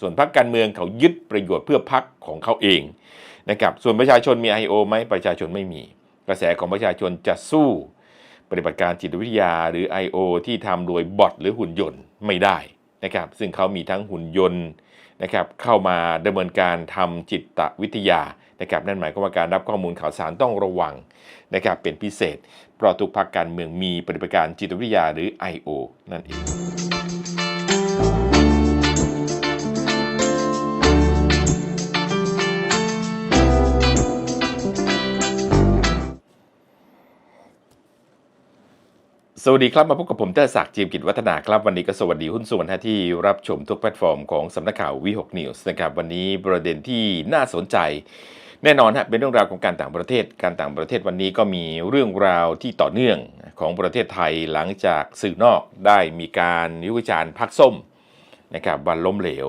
ส่วนพรรคการเมืองเขายึดประโยชน์เพื่อพรรคของเขาเองนะครับส่วนประชาชนมี I.O. ไหมประชาชนไม่มี กระแสของประชาชนจะสู้ ปฏิบัติการจิตวิทยาหรือ I.O. ที่ทำโดยบอทหรือหุ่นยนต์ไม่ได้นะครับซึ่งเขามีทั้งหุ่นยนต์นะครับเข้ามาดำเนินการทำจิตวิทยานะครับนั่นหมายความว่าการรับข้อมูลข่าวสารต้องระวังนะครับเป็นพิเศษ เพราะทุกพรรคการเมืองมีปฏิบัติการจิตวิทยาหรือ I.O. นั่นเอง สวัสดีครับ มาพบกับผมเตอร์ศักดิ์จีมกิจวัฒนาครับ วันนี้ก็สวัสดีหุ้นส่วนนที่รับชมทุกแพลตฟอร์มของสำนักข่าววีหกนิวส์นะครับวันนี้ประเด็นที่น่าสนใจ แน่นอนฮะเป็นเรื่องราวของการต่างประเทศ การต่างประเทศวันนี้ก็มีเรื่องราวที่ต่อเนื่องของประเทศไทยหลังจากสื่อนอกได้มีการวิวิจารณ์พักส้มนะครับวันล้มเหลว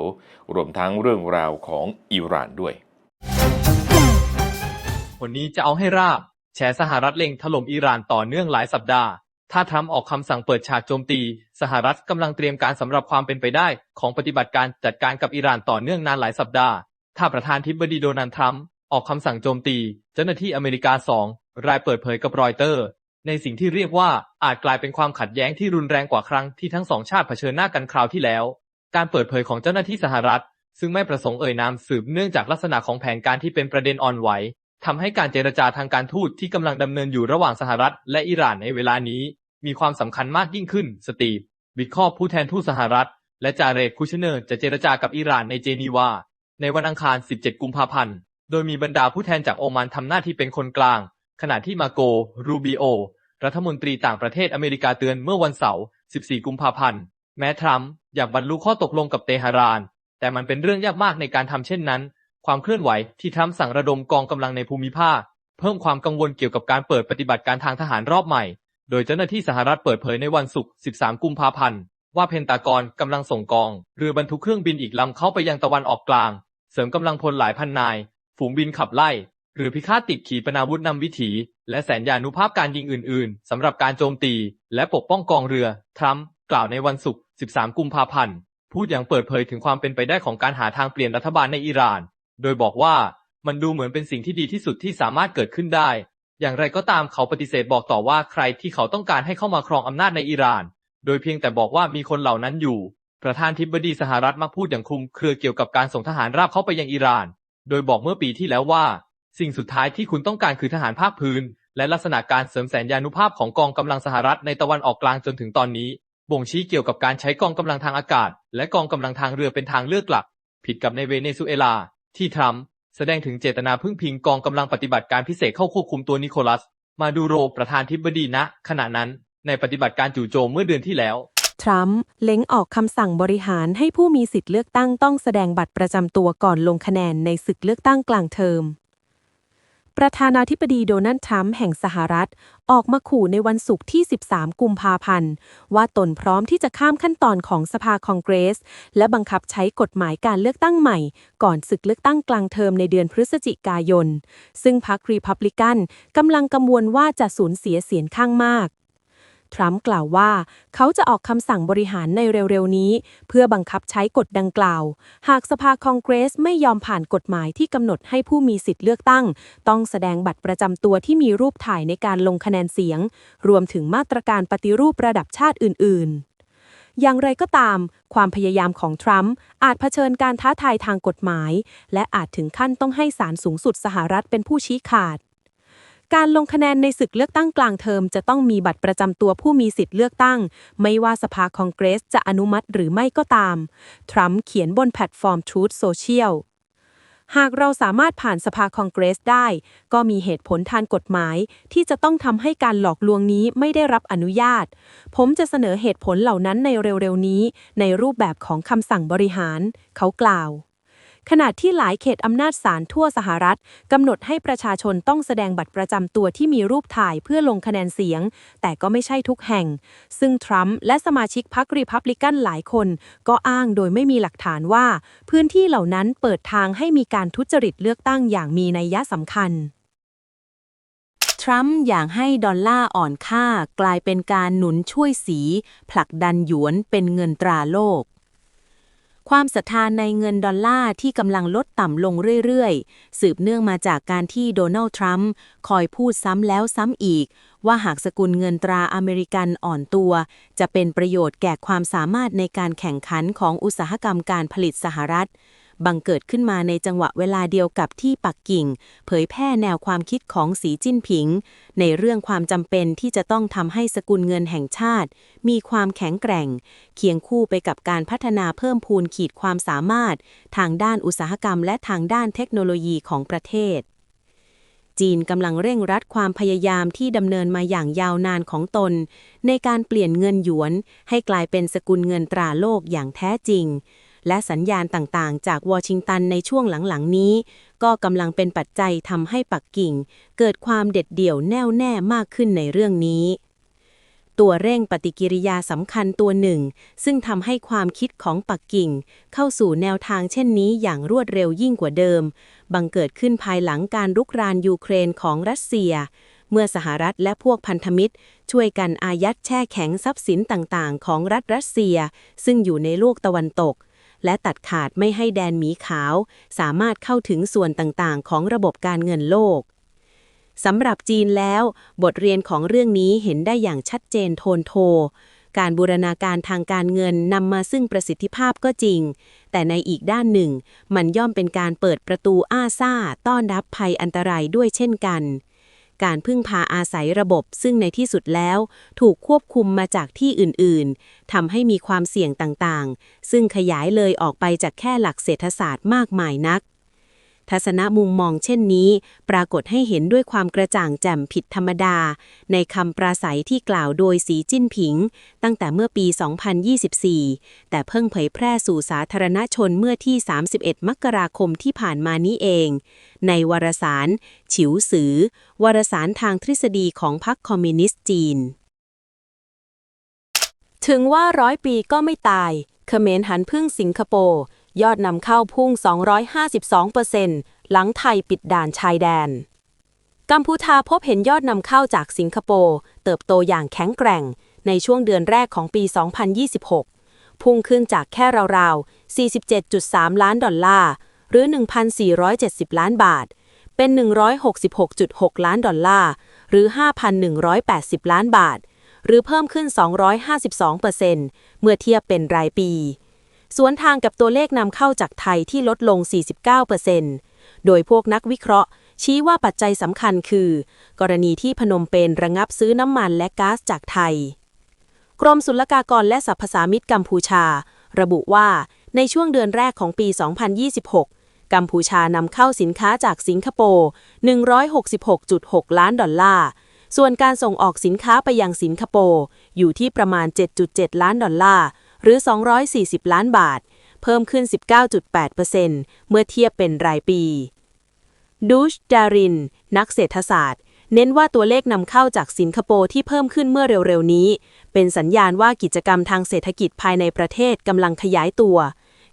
รวมทั้งเรื่องราวของอิหร่านด้วย วันนี้จะเอาให้ราบแฉสหรัฐเล็งถล่มอิหร่านต่อเนื่องหลายสัปดาห์ ถ้าทรัมป์ออกคำสั่งเปิดฉากโจมตี สหรัฐกำลังเตรียมการสำหรับความเป็นไปได้ ของปฏิบัติการจัดการกับอิหร่านต่อเนื่องนานหลายสัปดาห์ ถ้าประธานทิบดีโดนัลด์ทรัมป์ออกคำสั่งโจมตี เจ้าหน้าที่อเมริกาสองรายเปิดเผยกับรอยเตอร์ ในสิ่งที่เรียกว่าอาจกลายเป็นความขัดแย้งที่รุนแรงกว่าครั้งที่ทั้งสองชาติเผชิญหน้ากันคราวที่แล้ว การเปิดเผยของเจ้าหน้าที่สหรัฐ ซึ่งไม่ประสงค์เอ่ยนามสืบเนื่องจากลักษณะของแผนการที่เป็นประเด็นอ่อนไหวทำให้การเจรจาทางการทูตที่กำลังดำเนินอยู่ระหว่างสหรัฐและอิหร่านในเวลานี้ มีความสำคัญมากยิ่งขึ้น สตีฟ วิคอผู้แทนทูตสหรัฐ และจาเรดคูชเนอร์จะเจรจากับอิหร่านในเจนีวา ในวันอังคาร 17 กุมภาพันธ์ โดยมีบรรดาผู้แทนจากโอมานทำหน้าที่เป็นคนกลาง ขณะที่มาโก รูบิโอ รัฐมนตรีต่างประเทศอเมริกาเตือนเมื่อวันเสาร์ 14 กุมภาพันธ์ แม้ทรัมป์อยากบรรลุข้อตกลงกับเตหะราน แต่มันเป็นเรื่องยากมากในการทำเช่นนั้น ความเคลื่อนไหวที่ทรัมป์สั่งระดมกองกำลังในภูมิภาค เพิ่มความกังวลเกี่ยวกับการเปิดปฏิบัติการทางทหารรอบใหม่ โดยเจ้าหน้าที่สหรัฐเปิดเผยในวันศุกร์ 13 กุมภาพันธ์ ว่าเพนตากอนกำลังส่งกอง เรือบรรทุกเครื่องบินอีกลำเข้าไปยังตะวันออกกลาง เสริมกำลังพลหลายพันนาย ฝูงบินขับไล่ หรือพิฆาตติดขีปนาวุธนำวิถี และแสนยานุภาพการยิงอื่น ๆสำหรับการโจมตี และปกป้องกองเรือ ทรัมป์กล่าวในวันศุกร์ 13 กุมภาพันธ์ พูดอย่างเปิดเผยถึงความเป็นไปได้ของการหาทางเปลี่ยนรัฐบาลในอิหร่าน โดยบอกว่ามันดูเหมือนเป็นสิ่งที่ดีที่สุดที่สามารถเกิดขึ้นได้ อย่างไรก็ตามเขาปฏิเสธบอกต่อว่าใครที่เขาต้องการให้เข้ามาครองอำนาจในอิหร่าน โดยเพียงแต่บอกว่ามีคนเหล่านั้นอยู่ ประธานทิบดีสหรัฐมักพูดอย่างคลุมเครือเกี่ยวกับการส่งทหารราบเข้าไปยังอิหร่าน โดยบอกเมื่อปีที่แล้วว่า สิ่งสุดท้ายที่คุณต้องการคือทหารภาคพื้น และลักษณะการเสริมแสนยานุภาพของกองกำลังสหรัฐในตะวันออกกลางจนถึงตอนนี้ บ่งชี้เกี่ยวกับการใช้กองกำลังทางอากาศ และกองกำลังทางเรือเป็นทางเลือกหลัก ผิดกับในเวเนซุเอลา ที่ทรัมป์ แสดงถึงเจตนาพึ่งพิงกองกำลังปฏิบัติการพิเศษเข้าควบคุมตัวนิโคลัส มาดูโรประธานทิบดีณขณะนั้น ในปฏิบัติการจู่โจมเมื่อเดือนที่แล้ว ทรัมป์เล็งออกคำสั่งบริหารให้ผู้มีสิทธิ์เลือกตั้งต้องแสดงบัตรประจำตัวก่อนลงคะแนนในศึกเลือกตั้งกลางเทอม ประธานาธิบดีโดนัลด์ทรัมป์แห่งสหรัฐ ออกมาขู่ในวันศุกร์ที่ 13 กุมภาพันธ์ ว่าตนพร้อมที่จะข้ามขั้นตอนของสภาคองเกรส และบังคับใช้กฎหมายการเลือกตั้งใหม่ ก่อนศึกเลือกตั้งกลางเทอมในเดือนพฤศจิกายน ซึ่งพรรครีพับลิกันกำลังกังวลว่าจะสูญเสียเสียงข้างมาก ทรัมป์กล่าวว่า เขาจะออกคำสั่งบริหารในเร็วๆนี้ เพื่อบังคับใช้กฎดังกล่าว หากสภาคองเกรสไม่ยอมผ่านกฎหมายที่กำหนดให้ผู้มีสิทธิ์เลือกตั้ง ต้องแสดงบัตรประจำตัวที่มีรูปถ่ายในการลงคะแนนเสียง รวมถึงมาตรการปฏิรูประดับชาติอื่น ๆอย่างไรก็ตาม ความพยายามของทรัมป์อาจเผชิญการท้าทายทางกฎหมาย และอาจถึงขั้นต้องให้ศาลสูงสุดสหรัฐเป็นผู้ชี้ขาด การลงคะแนนในศึกเลือกตั้งกลางเทอมจะต้องมีบัตรประจำตัวผู้มีสิทธิ์เลือกตั้ง ไม่ว่าสภาคองเกรสจะอนุมัติหรือไม่ก็ตาม ทรัมป์เขียนบนแพลตฟอร์ม Truth Social หากเราสามารถผ่านสภาคองเกรสได้ ก็มีเหตุผลทางกฎหมาย ที่จะต้องทำให้การหลอกลวงนี้ไม่ได้รับอนุญาต ผมจะเสนอเหตุผลเหล่านั้นในเร็วๆนี้ ในรูปแบบของคำสั่งบริหาร เขากล่าว ขณะที่หลายเขตอำนาจศาลทั่วสหรัฐกำหนดให้ประชาชนต้องแสดงบัตรประจำตัวที่มีรูปถ่ายเพื่อลงคะแนนเสียง แต่ก็ไม่ใช่ทุกแห่ง ซึ่งทรัมป์และสมาชิกพรรครีพับลิกันหลายคน ก็อ้างโดยไม่มีหลักฐานว่า พื้นที่เหล่านั้นเปิดทางให้มีการทุจริตเลือกตั้งอย่างมีนัยยะสำคัญทรัมป์อยากให้ดอลลาร์อ่อนค่ากลายเป็นการหนุนช่วยสี ผลักดันหยวนเป็นเงินตราโลก ความศรัทธานในเงินดอลลาร์ที่กำลังลดต่ำลงเรื่อยๆ สืบเนื่องมาจากการที่โดนัลด์ทรัมป์คอยพูดซ้ำแล้วซ้ำอีก ว่าหากสกุลเงินตราอเมริกันอ่อนตัว จะเป็นประโยชน์แก่ความสามารถในการแข่งขันของอุตสาหกรรมการผลิตสหรัฐ บังเกิดขึ้นมาในจังหวะเวลาเดียวกับที่ปักกิ่ง เผยแพร่แนวความคิดของสีจิ้นผิง ในเรื่องความจำเป็นที่จะต้องทำให้สกุลเงินแห่งชาติ มีความแข็งแกร่ง เคียงคู่ไปกับการพัฒนาเพิ่มพูนขีดความสามารถ ทางด้านอุตสาหกรรม และทางด้านเทคโนโลยีของประเทศจีนกำลังเร่งรัดความพยายามที่ดำเนินมาอย่างยาวนานของตน ในการเปลี่ยนเงินหยวนให้กลายเป็นสกุลเงินตราโลกอย่างแท้จริง และสัญญาณต่างๆ จากวอชิงตันในช่วงหลังๆนี้ ก็กำลังเป็นปัจจัยทำให้ปักกิ่ง เกิดความเด็ดเดี่ยวแน่วแน่มากขึ้นในเรื่องนี้ ตัวเร่งปฏิกิริยาสำคัญตัวหนึ่ง ซึ่งทำให้ความคิดของปักกิ่ง เข้าสู่แนวทางเช่นนี้อย่างรวดเร็วยิ่งกว่าเดิม บังเกิดขึ้นภายหลังการรุกรานยูเครนของรัสเซียเมื่อสหรัฐและพวกพันธมิตร ช่วยกันอายัดแช่แข็งทรัพย์สินต่างๆ ของรัฐรัสเซีย ซึ่งอยู่ในโลกตะวันตก และตัดขาดไม่ให้แดนหมีขาว สามารถเข้าถึงส่วนต่างๆ ของระบบการเงินโลกสำหรับจีนแล้ว บทเรียนของเรื่องนี้เห็นได้อย่างชัดเจนโทนโท การบูรณาการทางการเงินนำมาซึ่งประสิทธิภาพก็จริง แต่ในอีกด้านหนึ่ง มันย่อมเป็นการเปิดประตูอ้าซ่า ต้อนรับภัยอันตรายด้วยเช่นกัน การพึ่งพาอาศัยระบบ ซึ่งในที่สุดแล้ว ถูกควบคุมมาจากที่อื่นๆทำให้มีความเสี่ยงต่างๆ ซึ่งขยายเลยออกไปจากแค่หลักเศรษฐศาสตร์มากมายนัก ทัศนมุมมองเช่นนี้ ปรากฏให้เห็นด้วยความกระจ่างแจ่มผิดธรรมดา ในคำปราศัยที่กล่าวโดยสีจิ้นผิง ตั้งแต่เมื่อปี 2024 แต่เพิ่งเผยแพร่สู่สาธารณชนเมื่อที่ 31 มกราคมที่ผ่านมานี้เอง ในวารสาร ฉิวสือ วารสารทางทฤษฎีของพรรคคอมมิวนิสต์จีน ถึงว่าร้อยปีก็ไม่ตายเขมรหันพึ่งสิงคโปร์ ยอดนำเข้าพุ่ง 252%หลังไทยปิดด่านชายแดน กัมพูชาพบเห็นยอดนำเข้าจากสิงคโปร์เติบโตอย่างแข็งแกร่ง ในช่วงเดือนแรกของปี 2026 พุ่งขึ้นจากแค่ราวๆ 47.3 ล้านดอลลาร์ หรือ 1,470 ล้านบาท เป็น 166.6 ล้านดอลลาร์ หรือ 5,180 ล้านบาท หรือเพิ่มขึ้น 252%เมื่อเทียบเป็นรายปี สวนทางกับตัวเลขนำเข้าจากไทยที่ลดลง 49%โดยพวกนักวิเคราะห์ ชี้ว่าปัจจัยสำคัญคือ กรณีที่พนมเปญระงับซื้อน้ำมันและก๊าซจากไทย กรมศุลกากรและสรรพสามิตกัมพูชา ระบุว่าในช่วงเดือนแรกของปี 2026กัมพูชานำเข้าสินค้าจากสิงคโปร์ 166.6 ล้านดอลลาร์ ส่วนการส่งออกสินค้าไปยังสิงคโปร์อยู่ที่ประมาณ 7.7 ล้านดอลลาร์ หรือ 240 ล้านบาท เพิ่มขึ้น 19.8%เมื่อเทียบเป็นรายปี ดูช ดาริน นักเศรษฐศาสตร์ เน้นว่าตัวเลขนำเข้าจากสิงคโปร์ที่เพิ่มขึ้นเมื่อเร็วๆนี้ เป็นสัญญาณว่ากิจกรรมทางเศรษฐกิจภายในประเทศกำลังขยายตัว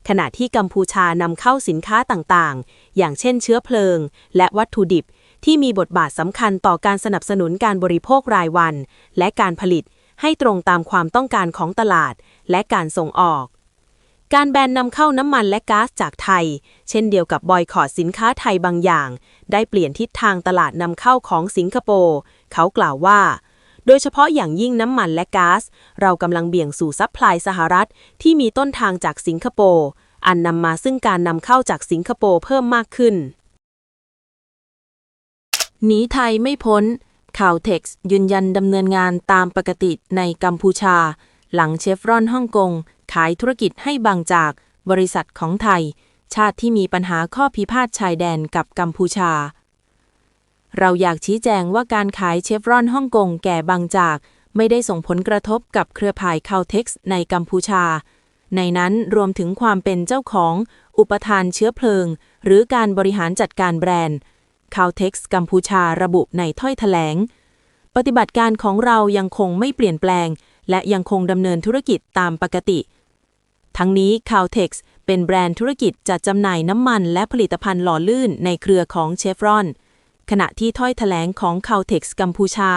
ขณะที่กัมพูชานำเข้าสินค้าต่างๆ อย่างเช่นเชื้อเพลิง และวัตถุดิบที่มีบทบาทสำคัญต่อการสนับสนุนการบริโภครายวัน และการผลิต ให้ตรงตามความต้องการของตลาดและการส่งออก การแบนนำเข้าน้ำมันและก๊าซจากไทย เช่นเดียวกับบอยคอรดสินค้าไทยบางอย่าง ได้เปลี่ยนทิศทางตลาดนำเข้าของสิงคโปร์เขากล่าวว่า โดยเฉพาะอย่างยิ่งน้ำมันและก๊าซเรากำลังเบี่ยงสู่ซัพพลายสหรัฐที่มีต้นทางจากสิงคโปร์อันนำมาซึ่งการนำเข้าจากสิงคโปร์เพิ่มมากขึ้นหนีไทยไม่พ้น ข่าวเท็กซ์ยืนยันดำเนินงานตามปกติในกัมพูชา หลังเชฟรอนฮ่องกง ขายธุรกิจให้บางจากบริษัทของไทย ชาติที่มีปัญหาข้อพิพาทชายแดนกับกัมพูชา เราอยากชี้แจงว่าการขายเชฟรอนฮ่องกงแก่บางจาก ไม่ได้ส่งผลกระทบกับเครือข่ายคาวเท็กซ์ในกัมพูชา ในนั้นรวมถึงความเป็นเจ้าของ อุปทานเชื้อเพลิง หรือการบริหารจัดการแบรนด์ c a l t e x กัมพูชาระบุในถ้อยแถลง ปฏิบัติการของเรายังคงไม่เปลี่ยนแปลง และยังคงดำเนินธุรกิจตามปกติ ทั้งนี้ c a l t e x เป็นแบรนด์ธุรกิจจัดจำหน่ายน้ำมันและผลิตภัณฑ์หล่อลื่นในเครือของเชฟรอน ขณะที่ถ้อยแถลงของ c a l t e x กัมพูชา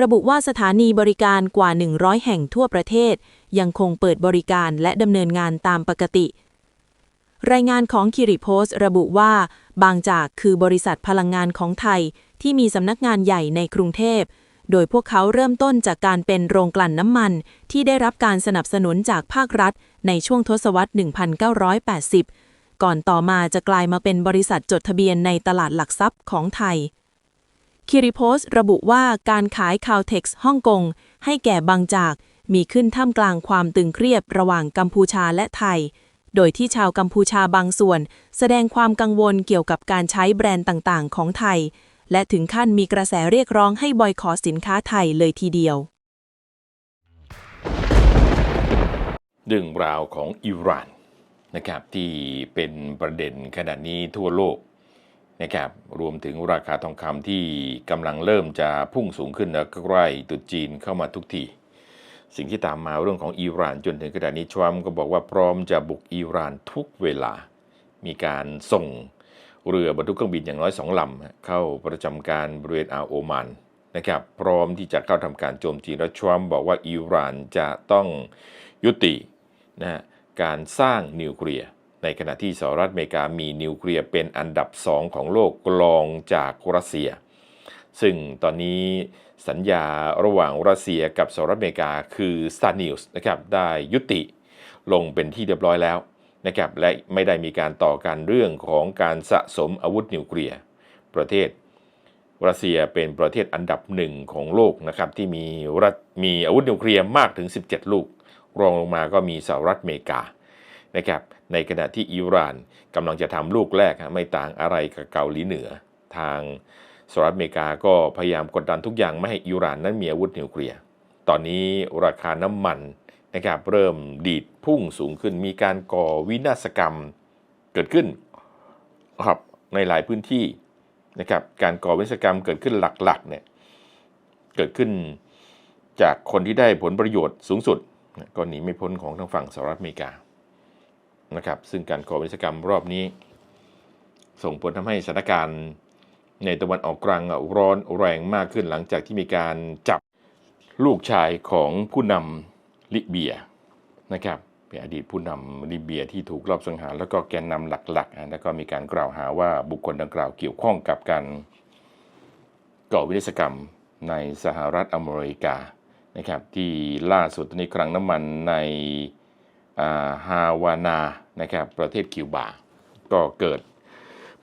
ระบุว่าสถานีบริการกว่า 100 แห่งทั่วประเทศ ยังคงเปิดบริการและดำเนินงานตามปกติ รายงานของคิริโพสระบุว่า บางจากคือบริษัทพลังงานของไทยที่มีสำนักงานใหญ่ในกรุงเทพ โดยพวกเขาเริ่มต้นจากการเป็นโรงกลั่นน้ำมัน ที่ได้รับการสนับสนุนจากภาครัฐ ในช่วงทศวรรษ 1980 ก่อนต่อมาจะกลายมาเป็นบริษัทจดทะเบียนในตลาดหลักทรัพย์ของไทย คิริโพสระบุว่าการขายคาวเท็กซ์ฮ่องกง ให้แก่บางจากมีขึ้นท่ามกลางความตึงเครียดระหว่างกัมพูชาและไทย โดยที่ชาวกัมพูชาบางส่วน แสดงความกังวลเกี่ยวกับการใช้แบรนด์ต่างๆ ของไทย และถึงขั้นมีกระแสเรียกร้องให้บอยคอสินค้าไทยเลยทีเดียวเรื่องราวของอิหร่านนะครับที่เป็นประเด็นขณะนี้ทั่วโลกนะครับรวมถึงราคาทองคำที่กำลังเริ่มจะพุ่งสูงขึ้นและใกล้ตรุษจีนเข้ามาทุกที สิ่งที่ตามมาเรื่องของอิหร่านจนถึงขณะนี้ทรัมป์ก็บอกว่าพร้อมจะบุกอิหร่านทุกเวลา มีการส่งเรือบรรทุกเครื่องบินอย่างน้อยสองลำเข้าประจำการบริเวณอาโอมานนะครับพร้อมที่จะเข้าทำการโจมตีและทรัมป์บอกว่าอิหร่านจะต้องยุตินะการสร้างนิวเคลียร์ในขณะที่สหรัฐอเมริกามีนิวเคลียร์เป็นอันดับสองของโลกรองจากรัสเซีย ซึ่งตอนนี้ สัญญาระหว่างรัสเซียกับสหรัฐอเมริกาคือ s t a r n e w s นะครับได้ยุติลงเป็นที่เรียบร้อยแล้วนะครับและไม่ได้มีการต่อการเรื่องของการสะสมอาวุธนิวเคลียร์ประเทศ รัสเซียเป็นประเทศอันดับหนึ่งของโลกนะครับที่มีรัฐมีอาวุธนิวเคลียร์มากถึง 17 ลูก รองลงมาก็มีสหรัฐอเมริกานะครับในขณะที่อิหร่านกำลังจะทำลูกแรกไม่ต่างอะไรกับเกาหลีเหนือทาง สหรัฐอเมริกาก็พยายามกดดันทุกอย่างไม่ให้อิหร่านนั้นมีอาวุธนิวเคลียร์ ตอนนี้ราคาน้ำมันนะครับเริ่มดีดพุ่งสูงขึ้น มีการก่อวินาศกรรมเกิดขึ้นครับในหลายพื้นที่นะครับการก่อวินาศกรรมเกิดขึ้นหลักๆเนี่ยเกิดขึ้นจากคนที่ได้ผลประโยชน์สูงสุด ก็หนีไม่พ้นของทางฝั่งสหรัฐอเมริกานะครับซึ่งการก่อวินาศกรรมรอบนี้ ส่งผลทำให้สถานการณ์ ในตะวันออกกลางร้อนแรงมากขึ้นหลังจากที่มีการจับลูกชายของผู้นำลิเบียนะครับเป็นอดีตผู้นำลิเบียที่ถูกลอบสังหารแล้วก็แกนนำหลักๆแล้วก็มีการกล่าวหาว่าบุคคลดังกล่าวเกี่ยวข้องกับการก่อวินาศกรรมในสหรัฐอเมริกานะครับที่ล่าสุดตอนนี้คลังน้ำมันในฮาวานานะครับประเทศคิวบา ก็เกิด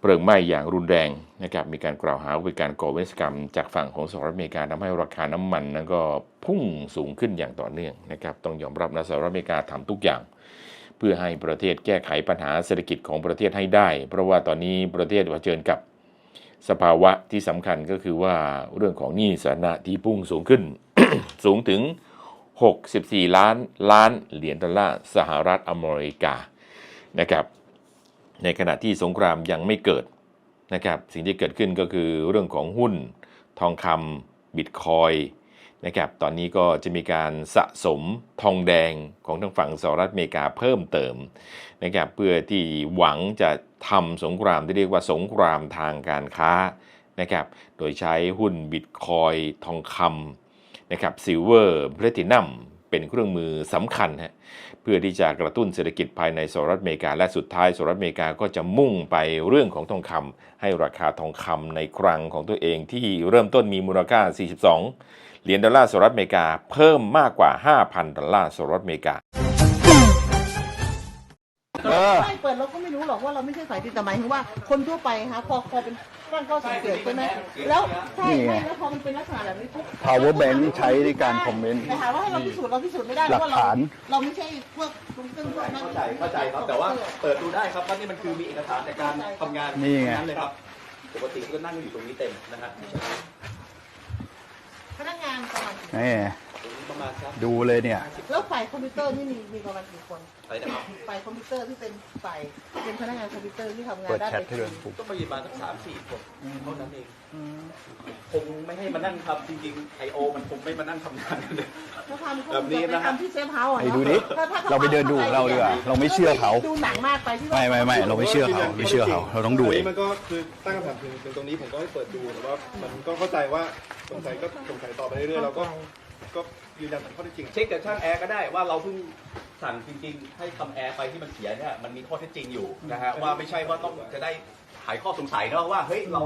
เพลิงไหม้อย่างรุนแรงนะครับมีการกล่าวหาว่าเป็นการก่อวิศกรรม จากฝั่งของสหรัฐอเมริกาทำให้ราคาน้ำมันนั้นก็พุ่งสูงขึ้นอย่างต่อเนื่องนะครับต้องยอมรับนะสหรัฐอเมริกาทำทุกอย่าง เพื่อให้ประเทศแก้ไขปัญหาเศรษฐกิจของประเทศให้ได้ เพราะว่าตอนนี้ประเทศเผชิญกับสภาวะที่สำคัญก็คือว่าเรื่องของหนี้สาธารณะที่พุ่งสูงขึ้น สูงถึง 64 ล้านล้านเหรียญดอลลาร์สหรัฐอเมริกานะครับ ในขณะที่สงครามยังไม่เกิดนะครับสิ่งที่เกิดขึ้นก็คือเรื่องของหุ้น ทองคำบิตคอยนะครับตอนนี้ก็จะมีการสะสมทองแดงของทางฝั่งสหรัฐอเมริกาเพิ่มเติมนะครับเพื่อที่หวังจะทำสงครามที่เรียกว่าสงครามทางการค้านะครับโดยใช้หุ้นบิตคอยทองคำนะครับซิลเวอร์แพลตินัมเป็นเครื่องมือสำคัญฮะ เพื่อที่จะกระตุ้นเศรษฐกิจภายในสหรัฐอเมริกา และสุดท้ายสหรัฐอเมริกาก็จะมุ่งไปเรื่องของทองคำให้ราคาทองคำในครังของตัวเองที่เริ่มต้นมีมูลค่า 42 เหรียญดอลลาร์สหรัฐอเมริกาเพิ่มมากกว่า 5,000 ดอลลาร์สหรัฐอเมริกา ออ ไม่เปิดเราก็ไม่รู้หรอกว่าเราไม่ใช่สายติดแต่หมายถึงว่าคนทั่วไปฮะพอพอเป็นตั้งข้อสังเกตใช่ไหมแล้วใช่นี่ไงใช่แล้วพอมันเป็นลักษณะแบบนี้ปุ๊บ power bank ที่ใช้ในการคอมเมนต์แต่ถามว่าให้เราพิสูจน์เราพิสูจน์ไม่ได้หลักเพราะเราฐาน เราไม่ใช่พวกลุงตึ้งพวกนั้น เข้าใจเข้าใจครับ แต่ว่าเปิดดูได้ครับว่านี่มันคือมีเอกสารในการทำงานนี่ไง ทั้นั้นเลยครับ ปกติก็นั่งอยู่ตรงนี้เต็มนะฮะ พนักงานประมาณกี่นี่ตรงนี้ ประมาณสักดูเลยเนี่ย แล้วฝ่ายคอมพิวเตอร์นี่มีมีประมาณกี่คนอะไรนะครับฝ่ายคอมพิวเตอร์ที่เป็นฝ่ายเป็นพนักงานคอมพิวเตอร์ที่ทำงานเปิดด้านแชทไอให้ด้วยทีก็ประมาณสักสามสี่คนเท่านั้นเองคงไม่ให้มานั่งทำจริงๆไอโอมันคงไม่มานั่งทำงานกันเลยเขาทำเขาแบบนี้ไปนะครับทำที่เซฟเฮาส์อะไปเนาะดูดิถ้ถ้ขเราไปเดินดูของเราดีกว่าเราไม่เชื่อเขา ดูหนังมากไปที่ว่า ไม่ไม่ไม่เราไม่เชื่อเขาไม่เชื่อเขาเราต้องดูเองมันก็คือตั้งคำถามถึงถึงตรงนี้ผมก็ให้เปิดดูแต่ว่ามันก็เข้าใจว่าสงสัยก็สงสัยต่อไปเรื่อยๆเราก็ ก็ยืนยันข้อเท็จจริง เช็คกับช่างแอร์ก็ได้ว่าเราเพิ่งสั่งจริงๆ ให้ทำแอร์ไปที่มันเสียเนี่ยมันมีข้อเท็จจริงอยู่นะฮะว่าไม่ใช่ว่าต้องจะได้หายข้อสงสัยเนาะว่าเฮ้ยเรา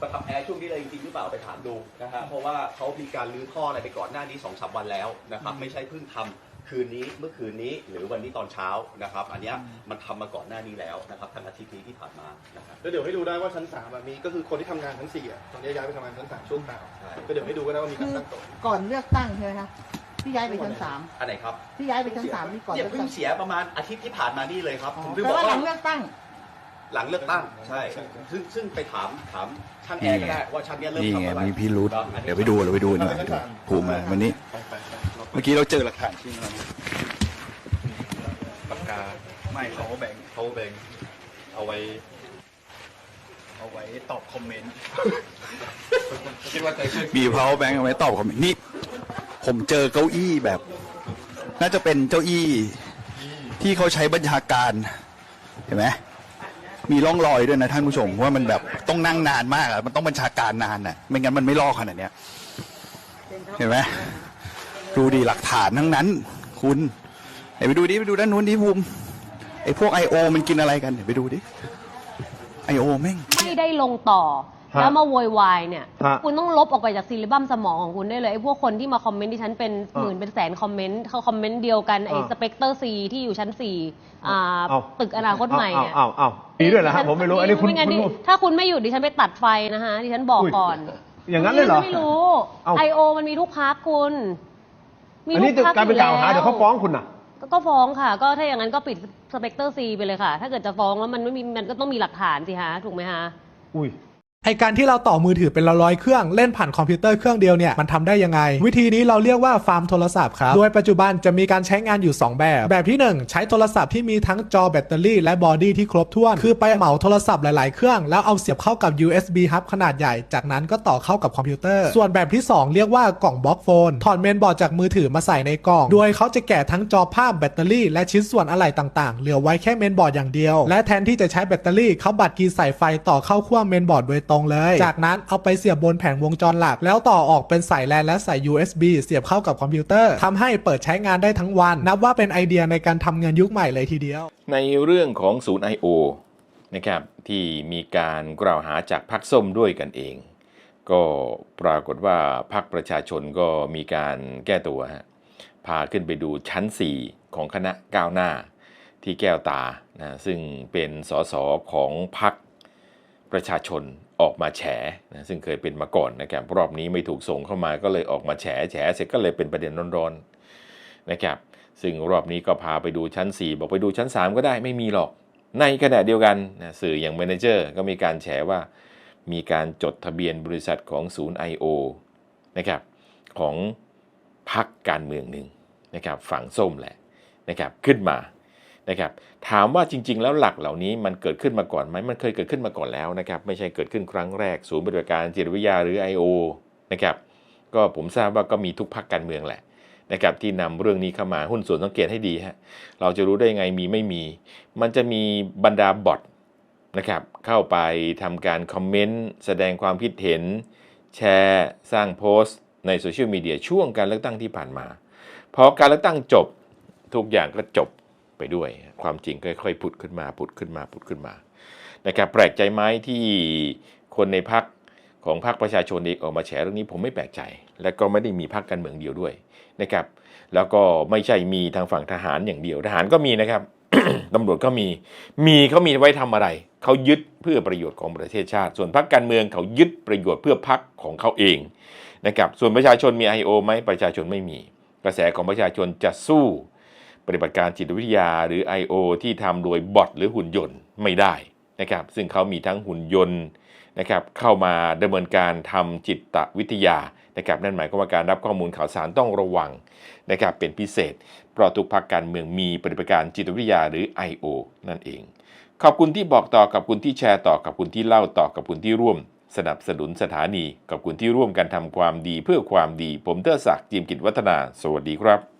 มาทำแอร์ช่วงนี้เลยจริงๆหรือเปล่าไปถามดูนะฮะเพราะว่าเขามีการรื้อท่ออะไรไปก่อนหน้านี้สองสามวันแล้วนะครับไม่ใช่เพิ่งทำ คืนนี้เมื่อคืนนี้หรือวันนี้ตอนเช้านะครับ อันเนี้ยมันทำมาก่อนหน้านี้แล้วนะครับทั้งอาทิตย์นี้ที่ผ่านมานะครับ แล้วเดี๋ยวให้ดูได้ว่าชั้นสามอะมีก็คือคนที่ทำงานชั้นสี่อะตอนนี้ย้ายไปทำงานชั้นสามช่วงคราวใช่ ก็เดี๋ยวให้ดูก็ได้ว่ามีคืการอตั้งโต๊ะก่อนเลือกตั้งใช่ไหมคะที่ย้ายไปชั้นสามอันไหนครับที่ย้ายไปชั้นสามนี่ก่อนเนี่ยเลือกเพิ่ตั้งงเสียประมาณอาทิตย์ที่ผ่านมานี่เลยครับอ๋อผมถึงแปลบอกว่าหลัว่างเลือกตั้ง หลังเลือกตั้งใช่ซึ่งซึ่งไปถามถามช่างแอร์ก็ได้ว่าชั้นเนี้ยเริ่มนี่ทำไงอะไรมีพี่รุธครับอันนี้เดี๋ยวไปดูเดี๋ยวไปดูหน่อยภูมิมาวันนี้ไปไปไปเราเมื่อกี้เราเจอหลักฐานที่นั่นปากกาไม่เขาแบ่งเขาแบ่งเอาไว้ เอาไว้ตอบคอมเมนต์คิดว่าจะขึ้นมี power bank เอาไว้ตอบคอมเมนต์นี่ผมเจอเก้าอี้แบบ น่าจะเป็นเก้าอี้ที่เขาใช้บัญชาการ เห็นไหม มีร่องรอยด้วยนะท่านผู้ชมว่ามันแบบต้องนั่งนานมากอะมันต้องบัญชาการนานน่ะไม่งั้นมันไม่ลอกขนาดเนี้ยเห็นไหมดูดีหลักฐานทั้งนั้น คุณไปดูดิไปดูด้านนู้นดิภูมิไอ้พวกไอโอมันกินอะไรกันไปดูดิ I.O. แม่งไม่ได้ลงต่อ แล้วมาโวยวายเนี่ย ฮะคุณต้องลบออกไปจากซีรีบัมสมองของคุณได้เลยไอ้พวกคนที่มาคอมเมนต์ที่ฉันเป็นหมื่นเป็นแสนคอมเมนต์เขาคอมเมนต์เดียวกันไอ้อ่า สเปกเตอร์ซีที่อยู่ชั้นสี่อ่าเอาตึกอนาคตใหม่เนี่ย เอาเอาเอามีด้วยเหรอฮะผมไม่รู้อันนี้คุณไม่งั้นคุณ ดิถ้าคุณไม่หยุดดิฉันไปตัดไฟนะคะดิฉันบอกอุ้ยก่อนอย่างนั้นเลยเหรอดิฉัไม่รู้เอาไอโอมันมีทุกพักคุณมีอันทุนี้กจะพักกลายเป็นกล่าวหาอยู่เดี๋ยวเขาฟ้องคุณน่ะ ก็ก็ฟ้องค่ะ ก็ถ้าอย่างนั้นก็ปิดสเปกเตอร์ซีไปเลยค่ะ ถ้าเกิดจะฟ้องแล้วมันไม่มีมันก็ต้องมีหลักฐานสิฮะถูกไหมฮะ อุ้ย ไอการที่เราต่อมือถือเป็นร้อยเครื่องเล่นผ่านคอมพิวเตอร์เครื่องเดียวเนี่ยมันทำได้ยังไง วิธีนี้เราเรียกว่าฟาร์มโทรศัพท์ครับ โดยปัจจุบันจะมีการใช้งานอยู่ 2 แบบ แบบที่ 1 ใช้โทรศัพท์ที่มีทั้งจอแบตเตอรี่และบอดี้ที่ครบถ้วน คือไปเหมาโทรศัพท์หลาย ๆ เครื่อง แล้วเอาเสียบเข้ากับ USB hub ขนาดใหญ่ จากนั้นก็ต่อเข้ากับคอมพิวเตอร์ ส่วนแบบที่ 2 เรียกว่ากล่องบล็อกโฟนถอดเมนบอร์ดจากมือถือมาใส่ในกล่อง โดยเขาจะแกะทั้งจอภาพแบตเตอรี่และชิ้นส่วนอะไหล่ต่าง ๆ เหลือไว้แค่เมนบอร์ดอย่างเดียว และแทนที่จะใช้แบตเตอรี่เขาบัดกีใส่ไฟต่อเข้าขั้วเมนบอร์ดโดยตรงเลย จากนั้นเอาไปเสียบบนแผงวงจรหลัก แล้วต่อออกเป็นสายแลนและสาย USB เสียบเข้ากับคอมพิวเตอร์ทำให้เปิดใช้งานได้ทั้งวัน นับว่าเป็นไอเดียในการทำเงินยุคใหม่เลยทีเดียว ในเรื่องของศูนย์ I.O. นะครับที่มีการกล่าวหาจากพรรคส้มด้วยกันเอง ก็ปรากฏว่าพรรคประชาชนก็มีการแก้ตัวฮะพาขึ้นไปดูชั้น 4 ของคณะก้าวหน้าที่แก้วตานะซึ่งเป็นสสของพรรค ประชาชนออกมาแฉนะซึ่งเคยเป็นมาก่อนนะครับรอบนี้ไม่ถูกส่งเข้ามาก็เลยออกมาแฉแฉเสร็จก็เลยเป็นประเด็นร้อนๆนะครับซึ่งรอบนี้ก็พาไปดูชั้น 4 บอกไปดูชั้น 3 ก็ได้ไม่มีหรอก ในขณะเดียวกันนะสื่ออย่าง m ม n เจอร์ก็มีการแฉว่า มีการจดทะเบียนบริษัทของศูนย์ I.O. นะครับของพรรคการเมืองหนึ่งนะครับฝั่งส้มแหละนะครับขึ้นมา นะครับถามว่าจริง ๆ แล้วหลักเหล่านี้มันเกิดขึ้นมาก่อนไหมมันเคยเกิดขึ้นมาก่อนแล้วนะครับไม่ใช่เกิดขึ้นครั้งแรก ศูนย์ปฏิบัติการจิตวิทยาหรือ I.O. นะครับก็ผมทราบว่าก็มีทุกพรรคการเมืองแหละนะครับที่นำเรื่องนี้เข้ามาหุ้นส่วนสังเกตให้ดีฮะเราจะรู้ได้ยังไงมีไม่มี มันจะมีบรรดาบอทนะครับเข้าไปทำการคอมเมนต์แสดงความคิดเห็น แชร์ สร้างโพสต์ ในโซเชียลมีเดียช่วงการเลือกตั้งที่ผ่านมาพอการเลือกตั้งจบทุกอย่างก็จบ ไปด้วย ความจริงค่อยๆผุดขึ้นมาผุดขึ้นมาผุดขึ้นมานะครับแปลกใจไหมที่คนในพักของพรรคประชาชนเองออกมาแฉเรื่องนี้ผมไม่แปลกใจ และก็ไม่ได้มีพรรคการเมืองเดียวด้วยนะครับ แล้วก็ไม่ใช่มีทางฝั่งทหารอย่างเดียว ทหารก็มีนะครับตำรวจก็มี มีเขามีไว้ทำอะไร เขายึดเพื่อประโยชน์ของประเทศชาติ ส่วนพรรคการเมืองเขายึดประโยชน์เพื่อพรรคของเขาเองนะครับ ส่วนประชาชนมี I.O. ไหมประชาชนไม่มี กระแสของประชาชนจะสู้ ปฏิบัติการจิตวิทยาหรือ I.O. ที่ทำโดยบอทหรือหุ่นยนต์ไม่ได้นะครับ ซึ่งเขามีทั้งหุ่นยนต์นะครับเข้ามาดำเนินการทำจิตวิทยานะครับนั่นหมายความว่าการรับข้อมูลข่าวสารต้องระวังนะครับเป็นพิเศษ เพราะทุกพรรคการเมืองมีปฏิบัติการจิตวิทยาหรือ I.O. นั่นเอง ขอบคุณที่บอกต่อกับคุณที่แชร์ต่อกับคุณที่เล่าต่อกับคุณที่ร่วม สนับสนุนสถานีกับคุณที่ร่วมกันทำความดีเพื่อความดี ผมเตอร์ศักดิ์จิมกิจวัฒนา สวัสดีครับ